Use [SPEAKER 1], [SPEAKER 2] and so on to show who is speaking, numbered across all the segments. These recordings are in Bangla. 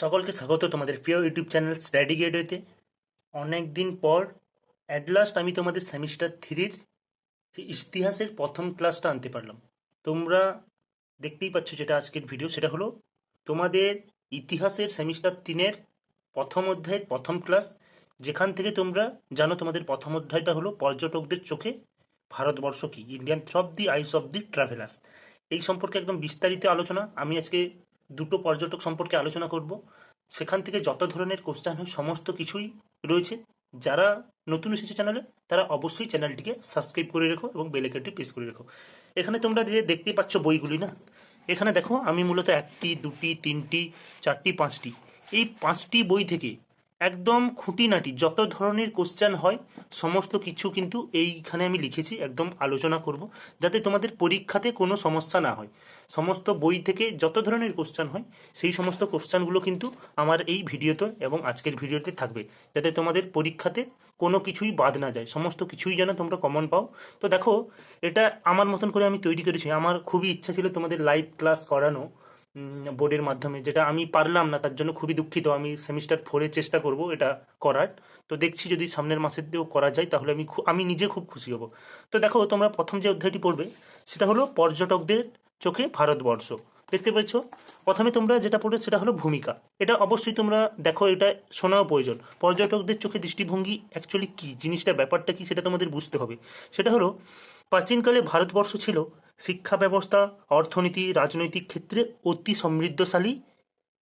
[SPEAKER 1] সকলকে স্বাগত। তোমাদের প্রিয় ইউটিউব চ্যানেল স্টাডি গেটওয়েতে অনেক দিন পর অ্যাট লাস্ট আমি তোমাদের সেমিস্টার থ্রির ইতিহাসের প্রথম ক্লাসটা আনতে পারলাম। তোমরা দেখতেই পাচ্ছ যেটা আজকের ভিডিও সেটা হলো তোমাদের ইতিহাসের সেমিস্টার তিনের প্রথম অধ্যায়ের প্রথম ক্লাস যেখান থেকে তোমরা জানো তোমাদের প্রথম অধ্যায়টা হলো পর্যটকদের চোখে ভারতবর্ষ কি? Indian through the eyes of the travellers এই সম্পর্কে একদম বিস্তারিত আলোচনা আমি আজকে দুটো পর্যটক সম্পর্কে আলোচনা করব। সেখান থেকে যত ধরনের কোশ্চেন হয়, সমস্ত কিছুই রয়েছে। যারা নতুন এসেছে চ্যানেলে তারা অবশ্যই চ্যানেলটিকে সাবস্ক্রাইব করে রেখো এবং বেলেকারটি প্রেস করে রেখো। এখানে তোমরা যে দেখতেই পাচ্ছ বইগুলি না, এখানে দেখো আমি মূলত একটি, দুটি, তিনটি, চারটি, পাঁচটি। এই পাঁচটি বই থেকে একদম খুঁটিনাটি, যত ধরনের কোশ্চেন হয়, সমস্ত কিছু কিন্তু এইখানে আমি লিখেছি, একদম আলোচনা করব, যাতে তোমাদের পরীক্ষাতে কোনো সমস্যা না হয়। সমস্ত বই থেকে যত ধরনের কোশ্চেন হয়, সেই সমস্ত কোশ্চেনগুলো কিন্তু আমার এই ভিডিওতে এবং আজকের ভিডিওতে থাকবে, যাতে তোমাদের পরীক্ষাতে কোনো কিছুই বাদ না যায়, সমস্ত কিছুই যেন তোমরা কমন পাও। তো দেখো, এটা আমার মতন করে আমি তৈরি করেছি, আমার খুবই ইচ্ছা ছিল তোমাদের লাইভ ক্লাস করানো বোর্ডের মাধ্যমে, যেটা আমি পারলাম না, তার জন্য খুবই দুঃখিত। আমি সেমিস্টার ফোরে চেষ্টা করব এটা করার। তো দেখছি যদি সামনের মাসের দিয়েও করা যায়, তাহলে আমি আমি নিজে খুব খুশি হব। তো দেখো, তোমরা প্রথম যে অধ্যায়টি পড়বে, সেটা হলো পর্যটকদের চোখে ভারতবর্ষ। দেখতে পাচ্ছ প্রথমে তোমরা যেটা পড়বে, সেটা হলো ভূমিকা। এটা অবশ্যই তোমরা দেখো, এটা শোনাও প্রয়োজন। পর্যটকদের চোখে দৃষ্টিভঙ্গি অ্যাকচুয়ালি কি? জিনিসটা ব্যাপারটা কি? সেটা তোমাদের বুঝতে হবে। সেটা হলো প্রাচীনকালে ভারতবর্ষ ছিল শিক্ষা ব্যবস্থা, অর্থনীতি, রাজনৈতিক ক্ষেত্রে অতি সমৃদ্ধশালী।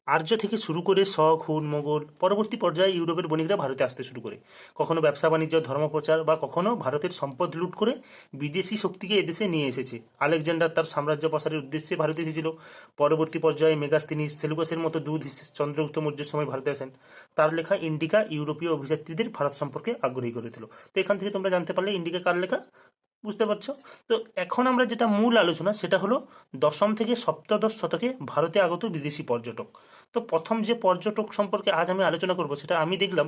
[SPEAKER 1] আর্য থেকে শুরু করে শখ, হুন, মোগল পরবর্তী পর্যায়ে ইউরোপের বণিকরা ভারতে আসতে শুরু করে। কখনো ব্যবসা বাণিজ্য ধর্মপ্রচার বা কখনো ভারতের সম্পদ লুট করে বিদেশি শক্তিকে এদেশে নিয়ে এসেছে। আলেকজান্ডার তার সাম্রাজ্য প্রসারের উদ্দেশ্যে ভারতে এসেছিল। পরবর্তী পর্যায়ে মেগাস্তিনিস সেলুকাসের মতো দুধ চন্দ্রগুপ্ত মৌর্যের সময় ভারতে আসেন। তার লেখা ইন্ডিকা ইউরোপীয় অভিযাত্রীদের ভারত সম্পর্কে আগ্রহী করে তো এখান থেকে তোমরা জানতে পারলে ইন্ডিকা কার লেখা? বুঝতে পারছ? তো এখন আমরা যেটা মূল আলোচনা, সেটা হলো দশম থেকে সপ্তদশ শতকে ভারতে আগত বিদেশি পর্যটক। তো প্রথম যে পর্যটক সম্পর্কে আজ আমি আলোচনা করব, সেটা আমি দেখলাম,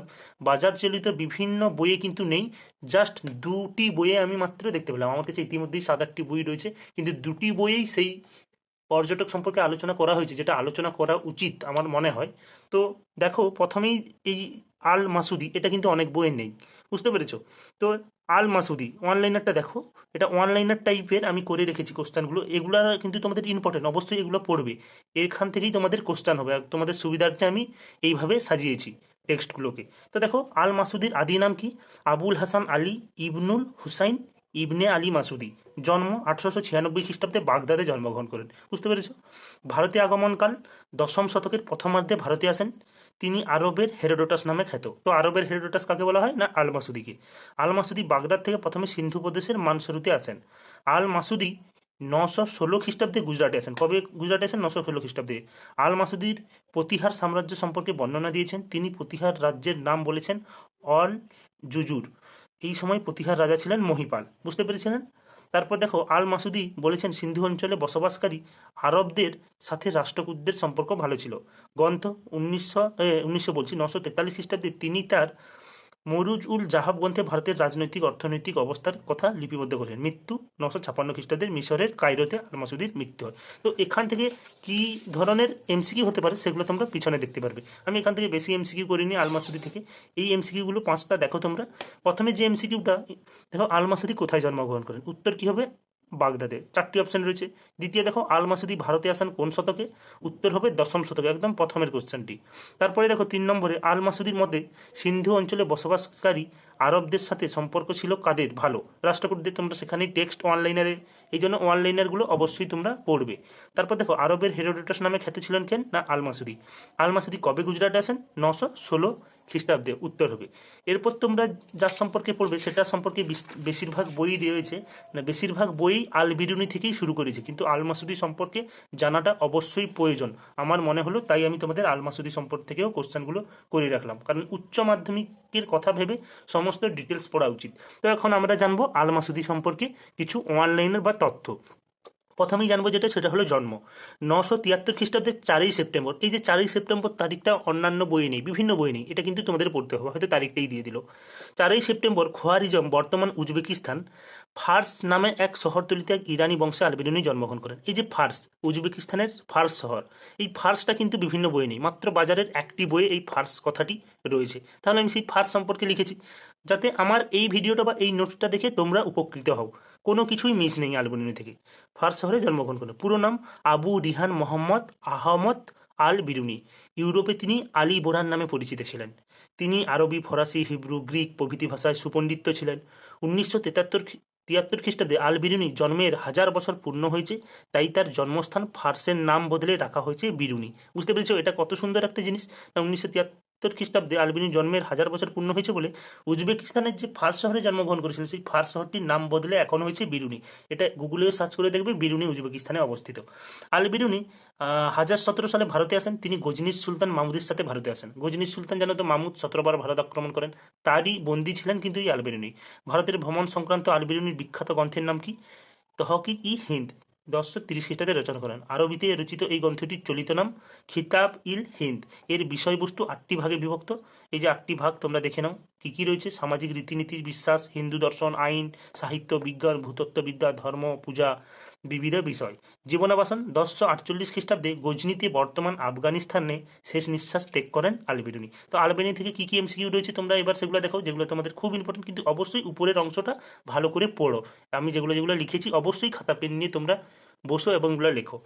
[SPEAKER 1] বাজার চালিত বিভিন্ন বইয়ে কিন্তু নেই জাস্ট দুটি বইয়ে আমি মাত্র দেখতে পেলাম। আমার কাছে ইতিমধ্যেই সাত আটটি বই রয়েছে, কিন্তু দুটি বইয়েই সেই পর্যটক সম্পর্কে আলোচনা করা হয়েছে, যেটা আলোচনা করা উচিত আমার মনে হয়। তো দেখো, প্রথমেই এই আল মাসুদি এটা কিন্তু অনেক বইয়ে নেই। বুঝতে পেরেছ? তো আল মাসুদি অনলাইনারটা দেখো। এটা অনলাইনার টাইপের আমি করে রেখেছি কোশ্চানগুলো এগুলো কিন্তু তোমাদের ইম্পর্টেন্ট অবশ্যই এগুলো পড়বে। এখান থেকেই তোমাদের কোশ্চান হবে। আর তোমাদের সুবিধার্থে আমি এইভাবে সাজিয়েছি টেক্সটগুলোকে তো দেখো আল মাসুদির আদি নাম কি? আবুল হাসান আলী ইবনুল হুসাইন ইবনে আলী মাসুদি, জন্ম আঠারোশো ছিয়ানব্বই খ্রিস্টাব্দে বাগদাদে জন্মগ্রহণ করেন। বুঝতে পেরেছ? ভারতে আগমনকাল দশম শতকের প্রথমার্ধে ভারতে আসেন। তিনি আরবের হেরোডোটাস নামে খ্যাত। তো আরবের হেরোডোটাস কাকে বলা হয়? না আল মাসুদিকে আল মাসুদি বাগদাদ থেকে প্রথমে সিন্ধু প্রদেশের মানসরুতে আসেন আল মাসুদি নশো ষোলো খ্রিস্টাব্দে গুজরাটে আসেন। কবে গুজরাটে আসেন? নশো ষোলো খ্রিস্টাব্দে। আল মাসুদির প্রতিহার সাম্রাজ্য সম্পর্কে বর্ণনা দিয়েছেন। তিনি প্রতিহার রাজ্যের নাম বলেছেন অল জুজুর এই সময় প্রতিহার রাজা ছিলেন মহিপাল, বুঝতে পেরেছিলেন? তারপর দেখো আল মাসুদি বলেছেন, সিন্ধু অঞ্চলে বসবাসকারী আরবদের সাথে রাষ্ট্রকূটদের সম্পর্ক ভালো ছিল। গ্রন্থ উনিশশো উনিশশো বলছি, নশো তেতাল্লিশ খ্রিস্টাব্দে তিনি তার মরুজ উল জাহাব গ্রন্থে ভারতের রাজনৈতিক, অর্থনৈতিক অবস্থার কথা লিপিবদ্ধ করেন মৃত্যু নশো ছাপান্ন খ্রিস্টাব্দের মিশরের কায়রোতে আল মাসুদির মৃত্যু হয়। তো এখান থেকে কি ধরনের এমসিকিউ হতে পারে সেগুলো তোমরা পিছনে দেখতে পারবে। আমি এখান থেকে বেশি এমসিকিউ করিনি আল মাসুদি থেকে। এই এমসিকিউগুলো পাঁচটা দেখো তোমরা। প্রথমে যে এমসিকিউটা দেখো আলমাসুদি কোথায় জন্মগ্রহণ করেন? উত্তর কি হবে? বাগদাদে। চারটি অপশন রয়েছে। দ্বিতীয় দেখো আল মাসুদি ভারতে আসেন কোন শতকে? উত্তর হবে দশম শতকে, একদম প্রথমের কোশ্চেনটি তারপরে দেখো, তিন নম্বরে আল মাসুদির মধ্যে সিন্ধু অঞ্চলে বসবাসকারী আরবদের সাথে সম্পর্ক ছিল কাদের? ভালো। রাষ্ট্রকূটদের তোমরা সেখানেই টেক্সট অনলাইনারে এই জন্য অনলাইনারগুলো অবশ্যই তোমরা পড়বে। তারপর দেখো, আরবের হেরোডোটাস নামে খ্যাত ছিলেন কেন? না আল মাসুদি আল মাসুদি কবে গুজরাটে আসেন? নশো ষোলো খ্রিস্টাব্দে উত্তর হবে। এরপর তোমরা যার সম্পর্কে পড়বে, সেটা সম্পর্কে বিস- বেশিরভাগ বই রয়েছে না বেশিরভাগ বই আল বিরুনি থেকেই শুরু করেছে, কিন্তু আল মাসুদি সম্পর্কে জানাটা অবশ্যই প্রয়োজন। আমার মনে হলো তাই আমি তোমাদের আল মাসুদি সম্পর্ক থেকেও কোশ্চেনগুলো করে রাখলাম। কারণ উচ্চ মাধ্যমিকের কথা ভেবে সমস্ত ডিটেলস পড়া উচিত। তো এখন আমরা জানব আল মাসুদি সম্পর্কে কিছু অনলাইনের বা তথ্য। প্রথমেই জানব যেটা, সেটা হলো জন্ম। নশো তিয়াত্তর খ্রিস্টাব্দের চারই সেপ্টেম্বর। এই যে চারই সেপ্টেম্বর, তারিখটা অন্যান্য বইয়ে নেই, বিভিন্ন বই নেই। এটা কিন্তু তোমাদের পড়তে হবে, হয়তো তারিখটাই দিয়ে দিল। চারই সেপ্টেম্বর, খোয়ারিজম, বর্তমান উজবেকিস্তান। ফার্স নামে এক শহরতলিতে এক ইরানি বংশে আলবেরুনি জন্মগ্রহণ করেন। এই যে ফার্স, উজবেকিস্তানের ফার্স শহর, এই ফার্সটা কিন্তু বিভিন্ন বই নেই। মাত্র বাজারের একটি বইয়ে এই ফার্স কথাটি রয়েছে। তাহলে আমি সেই ফার্স সম্পর্কে লিখেছি। যাতে আমার এই ভিডিওটা বা এই নোটসটা দেখে তোমরা উপকৃত হও। কোনো কিছুই মিস নেই আলবেরুনি থেকে। ফার্স শহরে জন্মগ্রহণ করেন। পুরো নাম আবু রিহান মোহাম্মদ আহমদ আল বিরুনি ইউরোপে তিনি আলী বোরান নামে পরিচিত ছিলেন। তিনি আরবি, ফরাসি, হিব্রু, গ্রিক প্রভৃতি ভাষায় সুপণ্ডিত ছিলেন। উনিশশো তেতাত্তর তিয়াত্তর খ্রিস্টাব্দে আল বিরুনি জন্মের হাজার বছর পূর্ণ হয়েছে, তাই তার জন্মস্থান ফার্সের নাম বদলে রাখা হয়েছে বিরুনি। বুঝতে পেরেছ এটা কত সুন্দর একটা জিনিস? না, উনিশশো তিয়াত্তর খ্রিস্টাব্দে আলবিনি জন্মের হাজার বছর পূর্ণ হয়েছে বলে উজবেকিস্তানের যে ফার্স শহরে জন্মগ্রহণ করেছিলেন, সেই ফার্স শহরটির নাম বদলে এখন হয়েছে বিরুনি। এটা গুগলেও সার্চ করে দেখবে, বিরুনি উজবেকিস্তানে অবস্থিত। আল বিরুনি হাজার সতেরো সালে ভারতে আসেন, তিনি গজনির সুলতান মামুদের সাথে ভারতে আসেন। গজনির সুলতান জানো তো মামুদ সতেরোবার ভারত আক্রমণ করেন, তারই বন্দী ছিলেন কিন্তু এই আলবেরুনি। ভারতের ভ্রমণ সংক্রান্ত আলবেরুনির বিখ্যাত গ্রন্থের নাম কি? তহকি ই হিন্দ। দশশো তিরিশ খ্রিস্টাব্দে রচনা করেন। আরবিতে রচিত এই গ্রন্থটির চলিত নাম খিতাব ইল হিন্দ। এর বিষয়বস্তু আটটি ভাগে বিভক্ত। এই যে আটটি ভাগ, তোমরা দেখে নাও কি কি রয়েছে। সামাজিক রীতিনীতির বিশ্বাস, হিন্দু দর্শন, আইন, সাহিত্য, বিজ্ঞান, ভূতত্ত্ববিদ্যা, ধর্ম, পূজা বিবিধ বিষয়। জীবনাবাসন দশশো আটচল্লিশ খ্রিস্টাব্দে গজনীতি বর্তমান আফগানিস্তানে শেষ নিঃশ্বাস ত্যাগ করেন আলবেরুনি তো আলবেনি থেকে কী কী এমসিকিউ রয়েছে তোমরা এবার সেগুলো দেখো, যেগুলো তোমাদের খুব ইম্পর্টেন্ট কিন্তু অবশ্যই উপরের অংশটা ভালো করে পড়ো। আমি যেগুলো যেগুলো লিখেছি অবশ্যই খাতা পেন নিয়ে তোমরা বসো এবং এগুলো লেখো।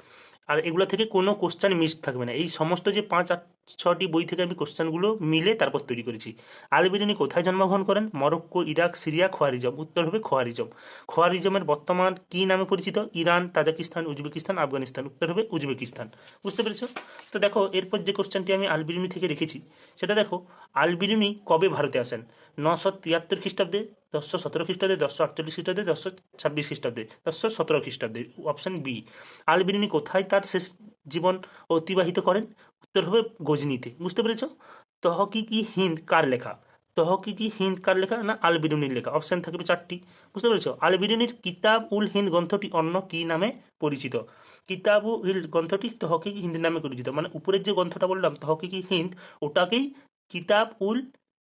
[SPEAKER 1] আর এগুলো থেকে কোনো কোশ্চেন মিস থাকবে না। এই সমস্ত যে পাঁচ আট ছটি বই থেকে আমি কোশ্চেনগুলো মিলে তারপর তৈরি করেছি। আলবেরিনি কোথায় জন্মগ্রহণ করেন? Morocco, Iraq, Syria, Khwarezm. উত্তর হবে খোয়ারিজম। খোয়ারিজমের বর্তমান কী নামে পরিচিত? Iran, Tajikistan, Uzbekistan, Afghanistan. উত্তর হবে উজবেকিস্তান। বুঝতে পেরেছ? তো দেখো, এরপর যে কোশ্চেনটি আমি আলবিরুনি থেকে রেখেছি, সেটা দেখো আলবিরুনি কবে ভারতে আসেন? নশো তিয়াত্তর খ্রিস্টাব্দে, দশশো সতেরো খ্রিস্টাব্দে, দশশো আটচল্লিশ খ্রিস্টাব্দে, দশশো ছাব্বিশ খ্রিস্টাব্দে, দশশো সতেরো খ্রিস্টাব্দে। অপশন বি আলবিরুনি কোথায় তার শেষ জীবন অতিবাহিত করেন? উত্তর হবে গজনিতে। বুঝতে পেরেছ? তহকি কি হিন্দ কার লেখা? তহকি কি হিন্দ কার লেখা না আলবিরুনির লেখা? অপশন থাকবে চারটি। বুঝতে পেরেছ? আলবিরুনির কিতাব উল হিন্দ গ্রন্থটি অন্য কি নামে পরিচিত? কিতাবু হিল গ্রন্থটি তহকিকি হিন্দ নামে পরিচিত। মানে উপরের যে গ্রন্থটা বললাম, তহকিকি হিন্দ, ওটাকেই কিতাব উল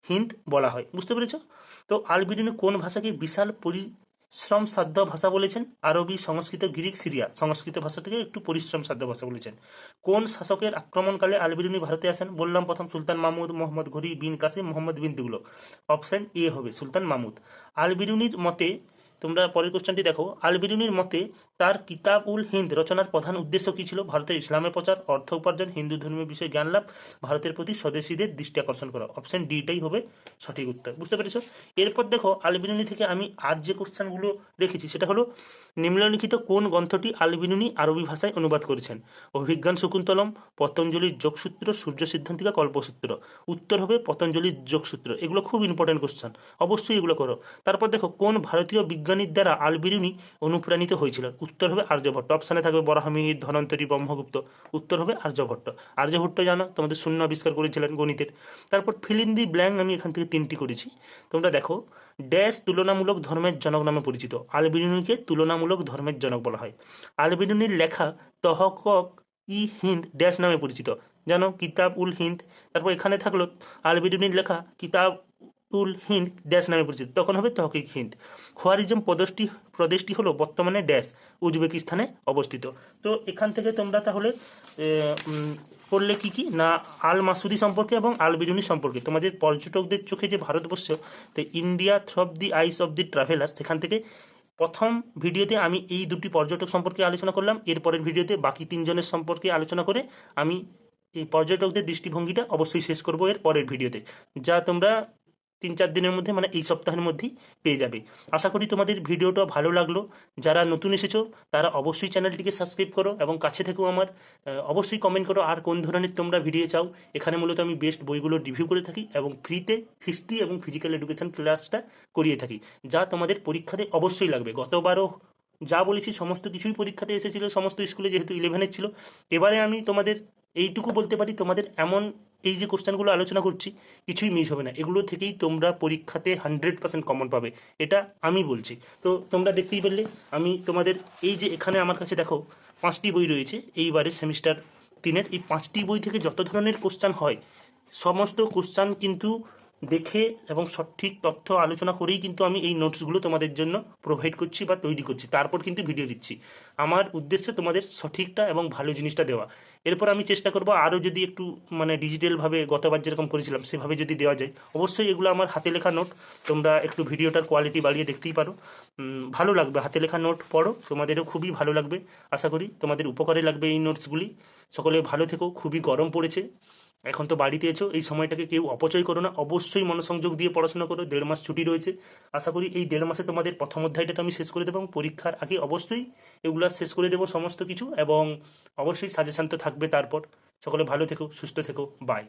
[SPEAKER 1] হিন্দ বলা হয়। বুঝতে পেরেছ? তো আলবিরুনি কোন ভাষাকে বিশাল পরিশ্রম সাধ্য ভাষা বলেছেন? আরবি, সংস্কৃত, গ্রিক, সিরিয়া। সংস্কৃত ভাষাটাকে একটু পরিশ্রম সাধ্য ভাষা বলেছেন। কোন শাসকের আক্রমণকালে আলবিরুনি ভারতে আসেন? বললাম প্রথম সুলতান মাহমুদ মোহাম্মদ ঘড়ি, বিন কাসিম, মোহাম্মদ বিন তুগলো অপশন এ হবে সুলতান মাহমুদ আলবিরুনির মতে, তোমরা পরের কোশ্চেনটি দেখো। আলবিরুনির মতে তার কিতাব উল হিন্দ রচনার প্রধান উদ্দেশ্য কী ছিল? ভারতের ইসলামের প্রচার, অর্থ উপার্জন, হিন্দু ধর্মীয় বিষয়ে জ্ঞান লাভ, ভারতের প্রতি স্বদেশীদের দৃষ্টি আকর্ষণ করা। অপশন ডিটাই হবে সঠিক উত্তর। বুঝতে পেরেছ? এরপর দেখো, আলবিনুনি থেকে আমি আর যে কোশ্চেনগুলো রেখেছি, সেটা হলো, নিম্নলিখিত কোন গ্রন্থটি আলবিনুনি আরবি ভাষায় অনুবাদ করেছেন? অভিজ্ঞান শকুন্তলম পতঞ্জলির যোগসূত্র, সূর্য সিদ্ধান্তিকা, কল্পসূত্র। উত্তর হবে পতঞ্জলির যোগসূত্র। এগুলো খুব ইম্পর্টেন্ট কোশ্চেন অবশ্যই এগুলো করো। তারপর দেখো, কোন ভারতীয় বিজ্ঞানীর দ্বারা আলবিরুনি অনুপ্রাণিত হয়েছিল উত্তর হবে আর্যভট্ট। অপশানে থাকবে বরাহমিহির ধনন্তরী ব্রহ্মগুপ্ত। উত্তর হবে আর্যভট্ট। আর্যভট্ট জানো? তোমাদের শূন্য আবিষ্কার করেছিলেন গণিতের। তারপর ফিলিন দি ব্ল্যাঙ্ক আমি এখান থেকে তিনটি করেছি। তোমরা দেখো ড্যাশ তুলনামূলক ধর্মের জনক নামে পরিচিত। আলবিরুনিকে তুলনামূলক ধর্মের জনক বলা হয়। আলবিরুনির লেখা তহকক ই হিন্দ ড্যাশ নামে পরিচিত। জানো? কিতাব উল হিন্দ। তারপর এখানে থাকল আলবিরুনির লেখা কিতাব উল হিন্দ ড্যাশ নামে পরিচিত। তখন হবে তহকিক হিন্দ। খোয়ারিজম প্রদেশটি প্রদেশটি হলো বর্তমানে ড্যাশ, উজবেকিস্তানে অবস্থিত। তো এখান থেকে তোমরা তাহলে পড়লে কি কি? না আল মাসুদি সম্পর্কে এবং আল বিরুনি সম্পর্কে। তোমাদের পর্যটকদের চোখে যে ভারতবর্ষ, তো India through the eyes of the traveller সেখান থেকে প্রথম ভিডিওতে আমি এই দুটি পর্যটক সম্পর্কে আলোচনা করলাম। এরপরের ভিডিওতে বাকি তিনজনের সম্পর্কে আলোচনা করে আমি এই পর্যটকদের দৃষ্টিভঙ্গিটা অবশ্যই শেষ করব এর পরের ভিডিওতে। যা তোমরা তিন চার দিনের মধ্যে মানে এই সপ্তাহের মধ্যেই পেয়ে যাবে। আশা করি তোমাদের ভিডিওটা ভালো লাগল। যারা নতুন এসেছ, তারা অবশ্যই চ্যানেলটিকে সাবস্ক্রাইব করো এবং কাছে থেকেও আমার। অবশ্যই কমেন্ট করো আর কোন ধরনের তোমরা ভিডিও চাও। এখানে মূলত আমি বেস্ট বইগুলো রিভিউ করে থাকি এবং ফ্রিতে হিস্ট্রি এবং ফিজিক্যাল এডুকেশন ক্লাসটা করিয়ে থাকি, যা তোমাদের পরীক্ষাতে অবশ্যই লাগবে। গতবারও যা বলেছি, সমস্ত কিছুই পরীক্ষাতে এসেছিল, সমস্ত স্কুলে যেহেতু ইলেভেনের ছিল। এবারে আমি তোমাদের এইটুকু বলতে পারি, তোমাদের এমন এই যে কোশ্চেনগুলো আলোচনা করছি, কিছুই মিস হবে না। এগুলো থেকেই তোমরা পরীক্ষাতে হান্ড্রেড পার্সেন্ট কমন পাবে। এটা আমি বলছি। তো তোমরা দেখতেই পারলে আমি তোমাদের এই যে এখানে আমার কাছে দেখো, পাঁচটি বই রয়েছে এইবারের সেমিস্টার তিনের। এই পাঁচটি বই থেকে যত ধরনের কোশ্চান হয়, সমস্ত কোশ্চান কিন্তু দেখে এবং সঠিক তথ্য আলোচনা করেই কিন্তু আমি এই নোটসগুলো তোমাদের জন্য প্রোভাইড করছি বা তৈরি করছি। তারপর কিন্তু ভিডিও দিচ্ছি। আমার উদ্দেশ্য তোমাদের সঠিকটা এবং ভালো জিনিসটা দেওয়া। এরপর আমি চেষ্টা করব আরও যদি একটু মানে ডিজিটালভাবে গতবার যেরকম করেছিলাম, সেভাবে যদি দেওয়া যায়। অবশ্যই এগুলো আমার হাতে লেখা নোট তোমরা একটু ভিডিওটার কোয়ালিটি বাড়িয়ে দেখতেই পারো। ভালো লাগবে। হাতে লেখা নোট পড়ো। তোমাদেরও খুবই ভালো লাগবে। আশা করি তোমাদের উপকারে লাগবে এই নোটসগুলি সকলে ভালো থেকো। খুবই গরম পড়েছে। এখন তো বাড়িতে এছো এই সময়টাকে কেউ অপচয় করো না। অবশ্যই মনোসংযোগ দিয়ে পড়াশোনা করো, দেড় মাস ছুটি রয়েছে। আশা করি এই দেড় মাসে তোমাদের প্রথম অধ্যায়টা তো আমি শেষ করে দেবো এবং পরীক্ষার আগে অবশ্যই এগুলো শেষ করে দেবো সমস্ত কিছু এবং অবশ্যই সাজেশান তো থাকবে তারপর। সকলে ভালো থেকো, সুস্থ থেকো বাই